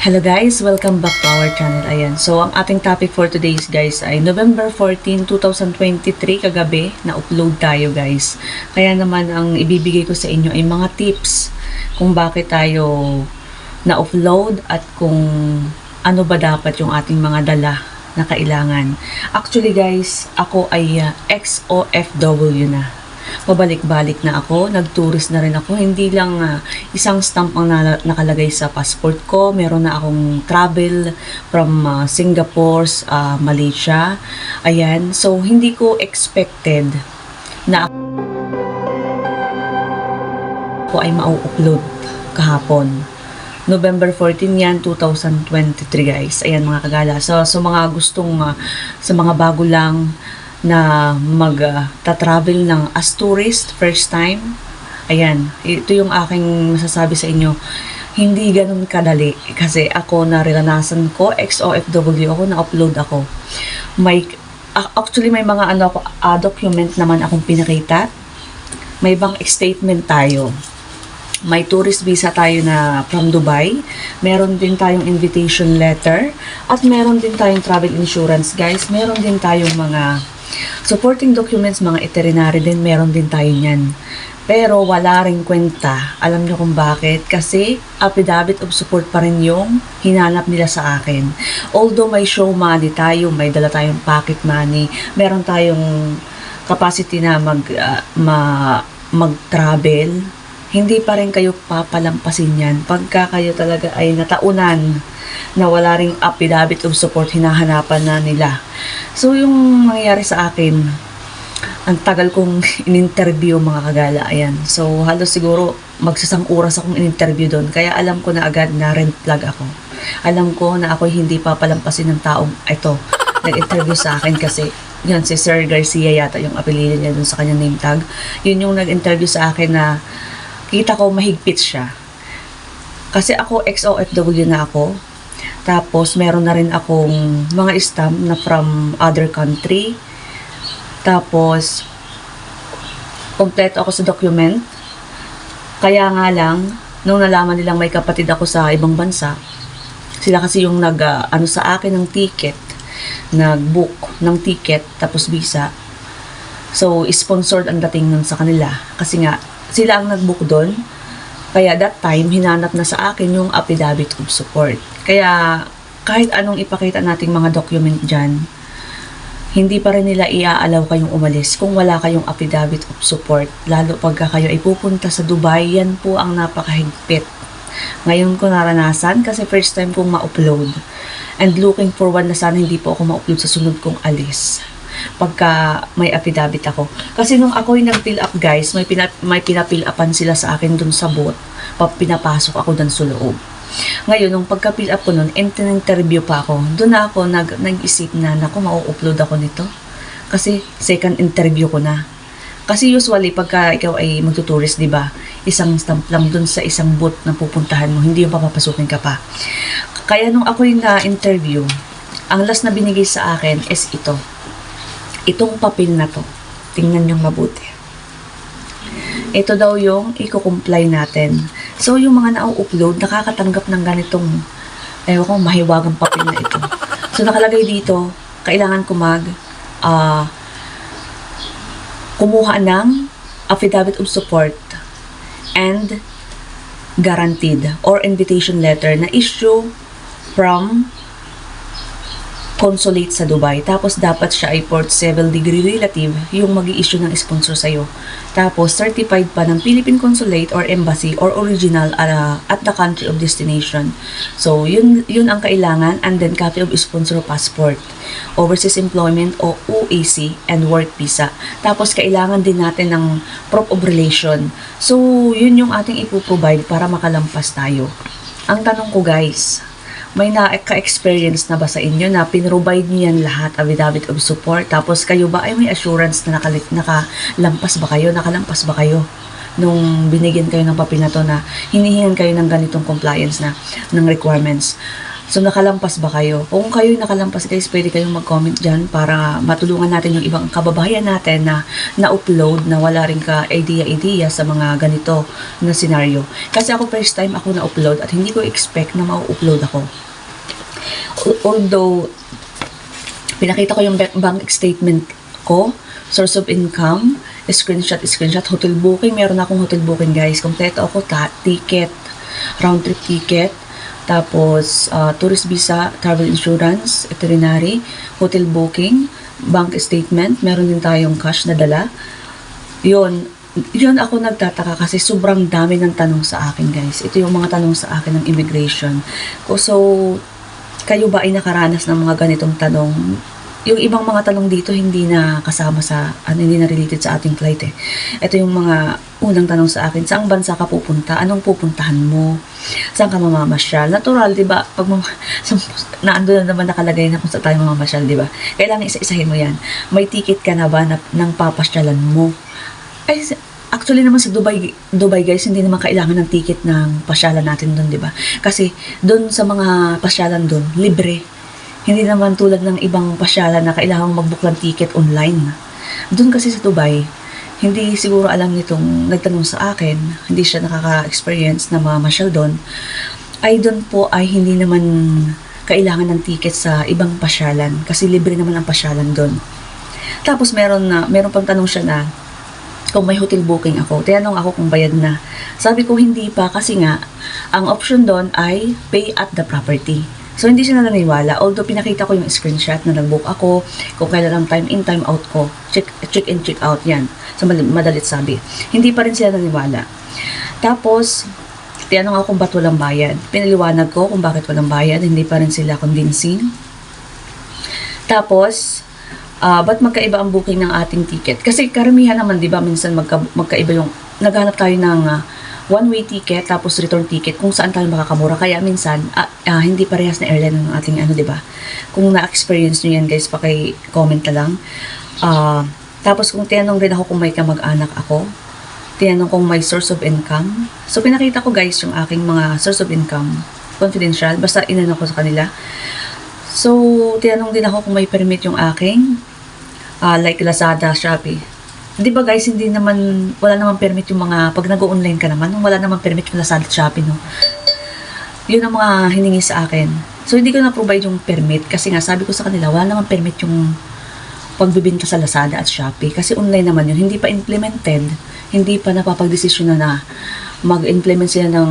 Hello guys, welcome back to our channel. Ayan. So, ang ating topic for today's guys ay November 14, 2023 kagabi na upload tayo guys. Kaya naman ang ibibigay ko sa inyo ay mga tips kung bakit tayo na-upload at kung ano ba dapat yung ating mga dala na kailangan. Actually guys, ako ay uh, ex-OFW na pabalik-balik na ako, nag-tourist na rin ako. Hindi lang ah, isang stamp ang nala- nakalagay sa passport ko. Meron na akong travel from ah, Singapore, ah, Malaysia. Ayan. So, hindi ko expected na ako ay mau-upload kahapon. November 14 yan, 2023 guys. Ayan mga kagala. So, so mga gustong, ah, sa mga bago lang na mag-travel ng as tourist, first time. Ayan, ito yung aking masasabi sa inyo. Hindi ganun kadali kasi ako naranasan ko, ex-OFW ako, na-upload ako. May, actually may mga ano ako, ah, document naman akong pinakita. May bank statement tayo may tourist visa tayo na from Dubai. Meron din tayong invitation letter. At meron din tayong travel insurance, guys. Meron din tayong mga supporting documents, mga itinerary din. Meron din tayo niyan. Pero wala rin kwenta. Alam niyo kung bakit? Kasi affidavit of support pa rin yung hinanap nila sa akin. Although may show money tayo, may dala tayong pocket money, meron tayong capacity na mag, ah, ma, mag-travel, hindi pa rin kayo papalampasin yan pagka kayo talaga ay nataunan na wala ring affidavit of support hinahanapan na nila. So, yung nangyayari sa akin, ang tagal kong in-interview mga kagala, ayan. So, halos siguro magsasang oras akong in-interview doon. Kaya alam ko na agad na rent flag ako. Alam ko na ako hindi papalampasin ng taong ito. Nag-interview sa akin kasi yun, si Sir Garcia yata yung apelido niya dun sa kanyang name tag. Yun yung nag-interview sa akin na kita ko mahigpit siya. Kasi ako ex-OFW na ako. Tapos meron na rin akong mga stamp na from other country. Tapos kompleto ako sa document. Kaya nga lang, nung nalaman nilang may kapatid ako sa ibang bansa, sila kasi yung nag ah, ano sa akin ng ticket, nag-book ng ticket tapos visa. So, sponsored ang dating nun sa kanila. Kasi nga, sila ang nag-book doon. Kaya that time, hinanap na sa akin yung affidavit of support. Kaya, kahit anong ipakita nating mga document dyan, hindi pa rin nila iaalaw kayong umalis kung wala kayong affidavit of support. Lalo pagka kayo ay pupunta sa Dubai, yan po ang napakahigpit. Ngayon ko naranasan kasi first time kong ma-upload. And looking forward na sana hindi po ako ma-upload sa sunod kong alis pagka may affidavit ako. Kasi nung ako yung nag-fill up guys, may, pina, may pinapill upan sila sa akin dun sa. Pa, pinapasok ako dun sa loob. Ngayon, nung pagka-fill up ko nun, interview pa ako. Doon na ako nag, nag-isip na, naku, mau-upload ako nito. Kasi second interview ko na. Kasi usually, pagka ikaw ay magtuturist, di ba, isang stamp lang dun sa isang booth na pupuntahan mo, hindi yung papapasukin ka pa. Kaya nung ako yung na-interview, ang last na binigay sa akin is ito. Itong papel na to. Tingnan nyo mabuti. Ito daw yung i-comply natin. So, yung mga na-upload, nakakatanggap ng ganitong, ewan ko, mahiwagang papel na ito. So, nakalagay dito, kailangan ko mag, ah, kumuha ng affidavit of support and guaranteed or invitation letter na issue from consulate sa Dubai. Tapos dapat siya ay port civil degree relative yung mag issue ng sponsor sa'yo. Tapos certified pa ng Philippine Consulate or Embassy or original uh, at the country of destination. So yun, yun ang kailangan and then copy of sponsor passport. Overseas employment o OAC and work visa. Tapos kailangan din natin ng proof of relation. So yun yung ating ipoprovide para makalampas tayo. Ang tanong ko guys, may na-experience na ba sa inyo na pinrovide niyo yan lahat, affidavit of support, tapos kayo ba ay may assurance na nakalik, nakalampas ba kayo, nakalampas ba kayo nung binigyan kayo ng papel na to na hinihingan kayo ng ganitong compliance na ng requirements. So, nakalampas ba kayo? Kung kayo nakalampas guys, pwede kayong mag-comment dyan para matulungan natin yung ibang kababayan natin na na-upload na wala rin ka idea-idea sa mga ganito na scenario. Kasi ako first time ako na-upload at hindi ko expect na ma-upload ako. Al- Although, pinakita ko yung ba- bank statement ko, source of income, screenshot, screenshot, hotel booking. Meron akong hotel booking guys. Kompleto ako, ta- ticket, round trip ticket, tapos ah, tourist visa, travel insurance, itinerary, hotel booking, bank statement, meron din tayong cash na dala. Yun, yun ako nagtataka kasi sobrang dami ng tanong sa akin guys. Ito yung mga tanong sa akin ng immigration. So, kayo ba ay nakaranas ng mga ganitong tanong? Yung ibang mga tanong dito hindi na kasama sa, ano, hindi na related sa ating flight eh. Ito yung mga unang tanong sa akin. Saang bansa ka pupunta? Anong pupuntahan mo? Saan ka mamamasyal? Natural, di ba? Pag mam- sa- naando na naman nakalagay na kung saan tayo mamamasyal, di ba? Kailangan isa-isahin mo yan. May ticket ka na ba na, ng papasyalan mo? Ay, s- actually naman sa Dubai, Dubai guys, hindi naman kailangan ng ticket ng pasyalan natin doon, di ba? Kasi doon sa mga pasyalan doon, libre. Hindi naman tulad ng ibang pasyalan na kailangan mag-book ng ticket online. Doon kasi sa Dubai, hindi siguro alam nitong nagtanong sa akin, hindi siya nakaka-experience na mamasyal doon, ay doon po ay hindi naman kailangan ng ticket sa ibang pasyalan kasi libre naman ang pasyalan doon. Tapos meron na meron pang tanong siya na kung may hotel booking ako. Tinanong ako kung bayad na. Sabi ko hindi pa kasi nga ang option doon ay pay at the property. So hindi siya naniniwala. Although pinakita ko yung screenshot na nag-book ako, kung kailan ang time in, time out ko. Check, check in, check out yan. So mad- madalit sabi. Hindi pa rin sila naniniwala. Tapos, tinanong ako kung ba't walang bayad. Pinaliwanag ko kung bakit walang bayad. Hindi pa rin sila convincing. Tapos, ah ba't magkaiba ang booking ng ating ticket? Kasi karamihan naman, di ba, minsan magka, magkaiba yung, naghanap tayo ng ah, one-way ticket, tapos return ticket, kung saan tayo makakamura. Kaya minsan, ah, ah, hindi parehas na airline ng ating ano, di ba? Kung na-experience nyo yan, guys, paki-comment na lang. Ah, tapos kung tinanong rin ako kung may kamag-anak ako, tinanong kung may source of income. So, pinakita ko guys yung aking mga source of income. Confidential. Basta inano ko sa kanila. So, tinanong din ako kung may permit yung aking ah, like Lazada, Shopee. Di ba guys, hindi naman, wala naman permit yung mga, pag nag-online ka naman, wala naman permit yung Lazada Shopee, no? Yun ang mga hiningi sa akin. So, hindi ko na-provide yung permit kasi nga, sabi ko sa kanila, wala naman permit yung pagbibinta sa Lazada at Shopee kasi online naman yun, hindi pa implemented, hindi pa napapagdesisyon na na mag-implement sila ng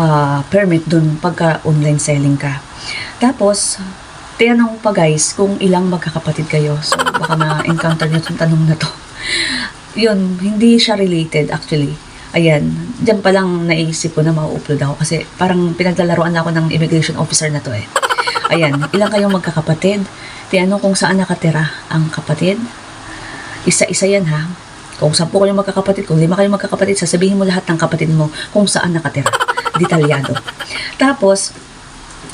ah, permit dun pagka online selling ka. Tapos, tinanong pa guys kung ilang magkakapatid kayo. So, baka ma-encounter nyo itong tanong na to. Yun, hindi siya related actually. Ayan, dyan pa lang naisip ko na ma-upload ako kasi parang pinaglalaroan ako ng immigration officer na to eh. Ayan, ilang kayong magkakapatid? Tinanong kung saan nakatira ang kapatid. Isa-isa yan ha. Kung sampu kayong magkakapatid, kung lima kayong magkakapatid, sasabihin mo lahat ng kapatid mo kung saan nakatira. Detalyado. Tapos,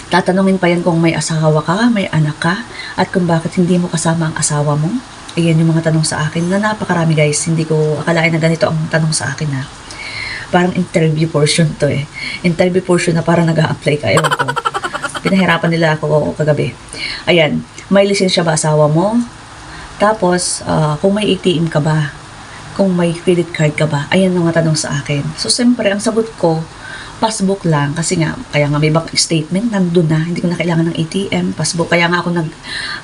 tatanungin pa yan kung may asawa ka, may anak ka, at kung bakit hindi mo kasama ang asawa mo. Ayan yung mga tanong sa akin na napakarami guys. Hindi ko akalain na ganito ang tanong sa akin ha. Parang interview portion to eh. Interview portion na parang nag apply ka. Ewan ko. Pinahirapan nila ako kagabi. Ayan. May lisensya ba asawa mo? Tapos, ah, kung may ATM ka ba? Kung may credit card ka ba? Ayan mga tanong sa akin. So, siyempre, ang sagot ko, passbook lang. Kasi nga, kaya nga may bank statement, nandun na. Hindi ko na kailangan ng ATM, passbook. Kaya nga ako nag,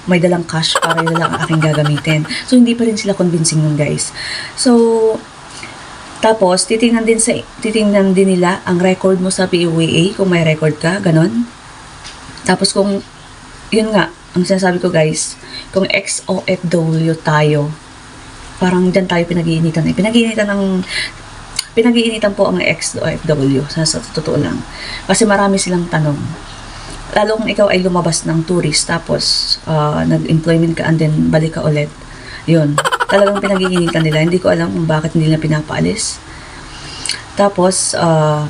may dalang cash para yun lang ang aking gagamitin. So, hindi pa rin sila convincing nun, guys. So, tapos, titingnan din sa titingnan din nila ang record mo sa PUAA kung may record ka, ganon. Tapos kung yun nga, ang sinasabi ko guys, kung ex-OFW tayo, parang dyan tayo pinag-iinitan. Eh. Pinag-iinitan ng pinag-iinitan po ang ex-OFW sa, sa totoo lang. Kasi marami silang tanong. Lalo kung ikaw ay lumabas ng tourist tapos ah, nag-employment ka and then balik ka ulit. Yun. Talagang pinag-iinitan nila. Hindi ko alam kung bakit hindi nila pinapaalis. Tapos, ah,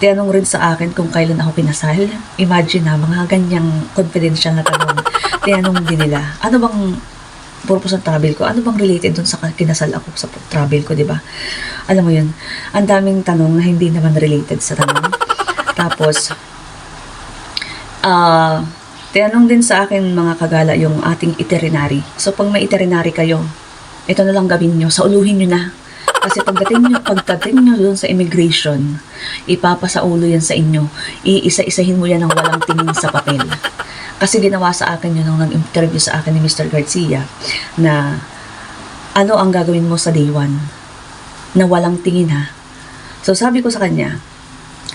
tinanong rin sa akin kung kailan ako kinasal. Imagine na, mga ganyang confidential na tanong. Tinanong din nila, ano bang purpose ng travel ko? Ano bang related dun sa kinasal ako sa travel ko, di ba? Alam mo yun, ang daming tanong na hindi naman related sa tanong. Tapos, Ah, tinanong din sa akin mga kagala yung ating itinerary. So pag may itinerary kayo, ito na lang gawin nyo, sauluhin nyo na. Kasi pagdating nyo, pagdating nyo dun sa immigration, ipapasaulo yan sa inyo. Iisa-isahin mo yan ng walang tingin sa papel. Kasi ginawa sa akin yun nung nag-interview sa akin ni Mr. Garcia na ano ang gagawin mo sa day one na walang tingin ha. So sabi ko sa kanya,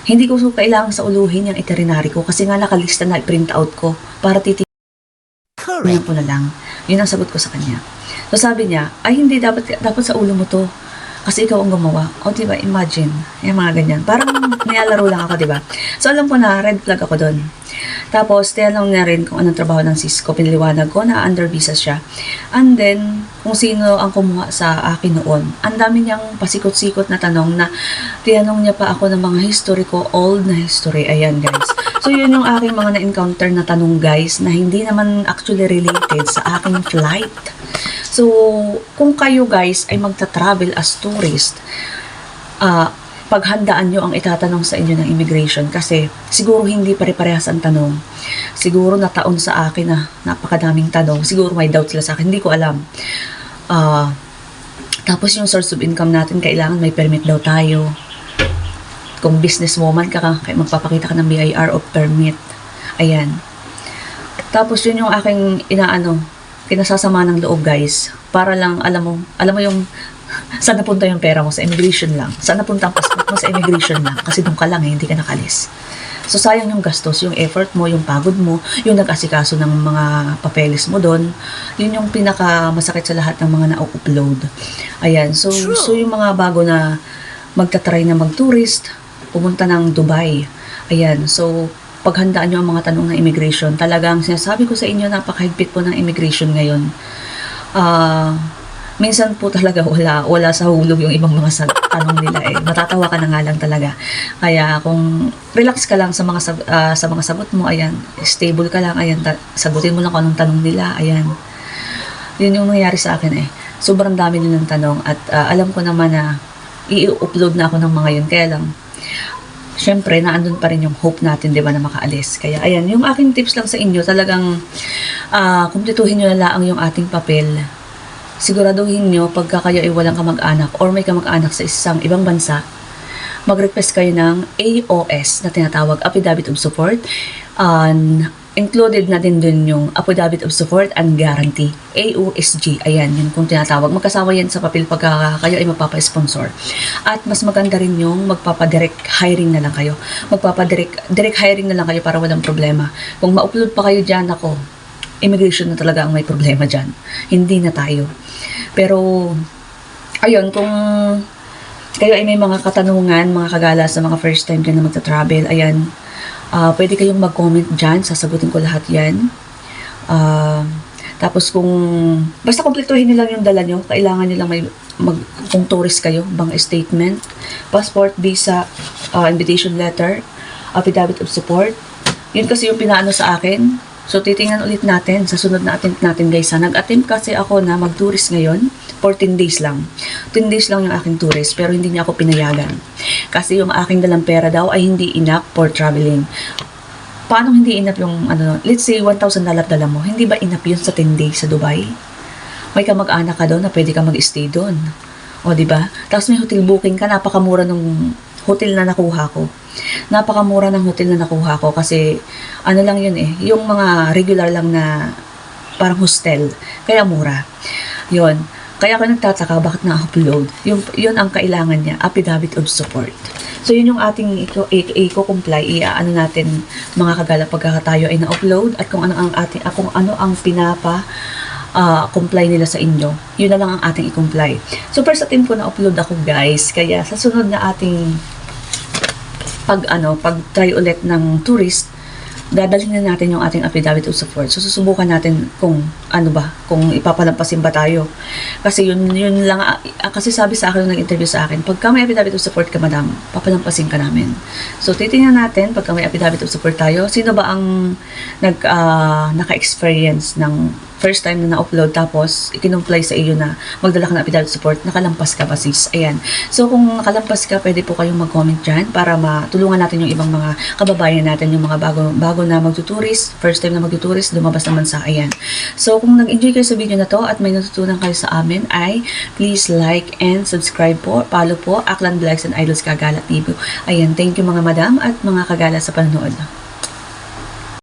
hindi ko so kailangang sa uluhin yung itinerary ko kasi nga nakalista na print out ko para titignan Correct. ko na lang. Yun ang sagot ko sa kanya. So sabi niya, ay hindi, dapat, dapat sa ulo mo to. Kasi ikaw ang gumawa. O diba, imagine. Yung mga ganyan. Parang nilalaro lang ako, diba? So alam ko na, red flag ako doon. Tapos, tinanong niya rin kung anong trabaho ng Cisco. Piniliwanag ko na under visa siya. And then, kung sino ang kumuha sa akin noon. Ang dami niyang pasikot-sikot na tanong na tinanong niya pa ako ng mga history ko, old na history. Ayan, guys. So, yun yung aking mga na-encounter na tanong, guys, na hindi naman actually related sa aking flight. So, kung kayo guys ay magta-travel as tourist, ah paghandaan nyo ang itatanong sa inyo ng immigration kasi siguro hindi pare-parehas ang tanong. Siguro na taon sa akin na napakadaming tanong. Siguro may doubt sila sa akin. Hindi ko alam. Ah, tapos yung source of income natin, kailangan may permit daw tayo. Kung businesswoman ka, ka kaya magpapakita ka ng BIR o permit. Ayan. Tapos yun yung aking inaano, kinasasama ng loob guys. Para lang, alam mo, alam mo yung saan napunta yung pera mo sa immigration lang. Saan napunta ang passport mo sa immigration lang. Kasi doon ka lang eh, hindi ka nakalis. So sayang yung gastos, yung effort mo, yung pagod mo, yung nag-asikaso ng mga papeles mo doon. Yun yung pinaka masakit sa lahat ng mga na-upload. Ayan, so True. so yung mga bago na magta-try na mag-tourist, pumunta ng Dubai. Ayan, so paghandaan nyo ang mga tanong ng immigration. Talagang sinasabi ko sa inyo, napakahigpit po ng immigration ngayon. Ah, minsan po talaga wala, wala sa hulog yung ibang mga sag- tanong nila eh. Matatawa ka na nga lang talaga. Kaya kung relax ka lang sa mga sag- ah, sa mga sagot mo, ayan, stable ka lang, ayan, sagutin mo lang kung anong tanong nila, ayan. Yun yung nangyari sa akin eh. Sobrang dami nilang tanong at ah, alam ko naman na i-upload na ako ng mga yun. Kaya lang, syempre, naandun pa rin yung hope natin, di ba, na makaalis. Kaya, ayan, yung aking tips lang sa inyo, talagang ah kumpletuhin nyo na lang yung ating papel. Siguraduhin nyo, pagka kayo ay walang kamag-anak or may kamag-anak sa isang ibang bansa, mag-request kayo ng AOS na tinatawag Affidavit of Support. And included na din dun yung Affidavit of Support and Guarantee. AOSG. Ayan, yun kung tinatawag. Magkasama yan sa papel pagka kayo ay magpapa-sponsor. At mas maganda rin yung magpapa-direct hiring na lang kayo. Magpapa-direct direct hiring na lang kayo para walang problema. Kung ma-upload pa kayo dyan, ako, immigration na talaga ang may problema dyan. Hindi na tayo. Pero, ayun, kung kayo ay may mga katanungan, mga kagala sa mga first time kayo na magta-travel, ayan, ah, pwede kayong mag-comment dyan, sasagutin ko lahat yan. Ah, tapos kung, basta kumpletuhin nyo lang yung dala nyo, kailangan nyo lang may, mag, kung tourist kayo, bank statement, passport, visa, ah, invitation letter, affidavit of support. Yun kasi yung pinaano sa akin. So, titingnan ulit natin sa sunod na attempt natin guys. Ha? Nag-attempt kasi ako na mag-tourist ngayon. 14 days lang. 10 days lang yung aking tourist pero hindi niya ako pinayagan. Kasi yung aking dalang pera daw ay hindi enough for traveling. Paano hindi enough yung, ano, let's say, 1,000 dollar dala mo. Hindi ba enough yun sa 10 days sa Dubai? May kamag-anak ka doon na pwede ka mag-stay doon. O, di ba? Tapos may hotel booking ka, napakamura ng hotel na nakuha ko. Napakamura ng hotel na nakuha ko kasi ano lang yun eh, yung mga regular lang na parang hostel. Kaya mura. Yun. Kaya ako nagtataka bakit na-upload. Yung, yun ang kailangan niya, affidavit of support. So, yun yung ating i-comply, i-ano natin mga kagala pagka tayo ay na-upload at kung ano ang ating, ah, kung ano ang pinapa ah, comply nila sa inyo. Yun na lang ang ating i-comply. So, first attempt ko na-upload ako guys. Kaya sa sunod na ating pag ano, pag try ulit ng tourist, dadalhin na natin yung ating affidavit of support. So, susubukan natin kung ano ba, kung ipapalampasin ba tayo. Kasi yun, yun lang, ah, kasi sabi sa akin nung nag-interview sa akin, pagka may affidavit of support ka, madam, papalampasin ka namin. So, titingnan natin, pagka may affidavit of support tayo, sino ba ang nag, ah, naka-experience ng first time na na-upload tapos ikinumply sa iyo na magdala ka ng affidavit support, nakalampas ka ba sis? Ayan. So kung nakalampas ka, pwede po kayong mag-comment dyan para matulungan natin yung ibang mga kababayan natin, yung mga bago, bago na magtuturist, first time na magtuturist, lumabas naman sa ayan. So kung nag-enjoy kayo sa video na to at may natutunan kayo sa amin ay please like and subscribe po, follow po, Aklan Vlogs and Idols Kagala TV. Ayan, thank you mga madam at mga kagala sa panonood.